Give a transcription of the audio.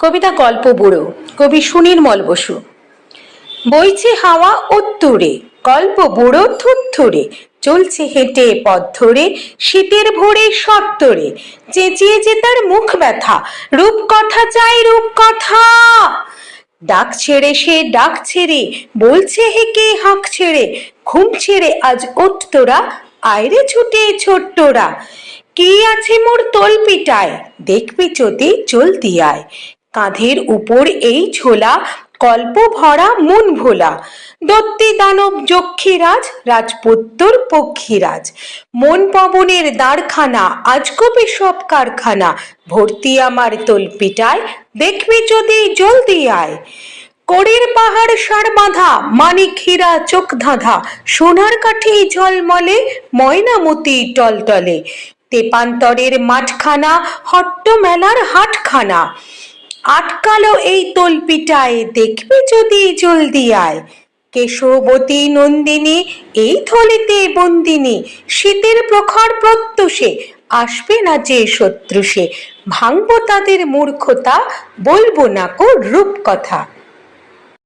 কবিতা গল্প বুড়ো, কবি সুনীর্মল বসু। বইছে হাওয়া উত্তরে, গল্প বুড়ো থুত্থুরে, চলছে হেঁটে পথ ধরে, শীতের ভোরে সত্তরে। চেঁচিয়ে যে তার মুখ ব্যথা, রূপকথা চাই রূপকথা। ডাক ছেড়ে সে ডাক ছেড়ে, বলছে হেকে হাঁক ছেড়ে, ঘুম ছেড়ে আজ ওঠ তোরা আয়রে ছুটে ছোট্টরা। কে আছে মোর তলপিটায়, দেখবি যদি চলতি আয়। কাঁধের উপর এই ছোলা কল্প ভরা মন ভোলা। দত্তি দানব যক্ষীরাজ, রাজপুত্তর পক্ষীরাজ। মন পবনের দাঁড়খানা আজ কবি সব কারখানা। ভর্তি আমার তলপিটায় দেখবি যদি জলদি আয়। কড়ির পাহাড় সার বাঁধা, মানিক হীরা চোখ ধাঁধা। সোনার কাঠি ঝলমলে, ময়নামতি টলটলে। তেপান্তরের মাঠখানা হট্ট মেলার হাটখানা। আটকালো এই তলপিটায়, দেখবে যদি জলদি আয়। কেশবতী নন্দিনী, এই থলিতে বন্দিনী, শীতের প্রখর প্রত্যুষে, আসবে না যে শত্রু সে ভাঙবো তাদের মূর্খতা, বলব না কো রূপকথা।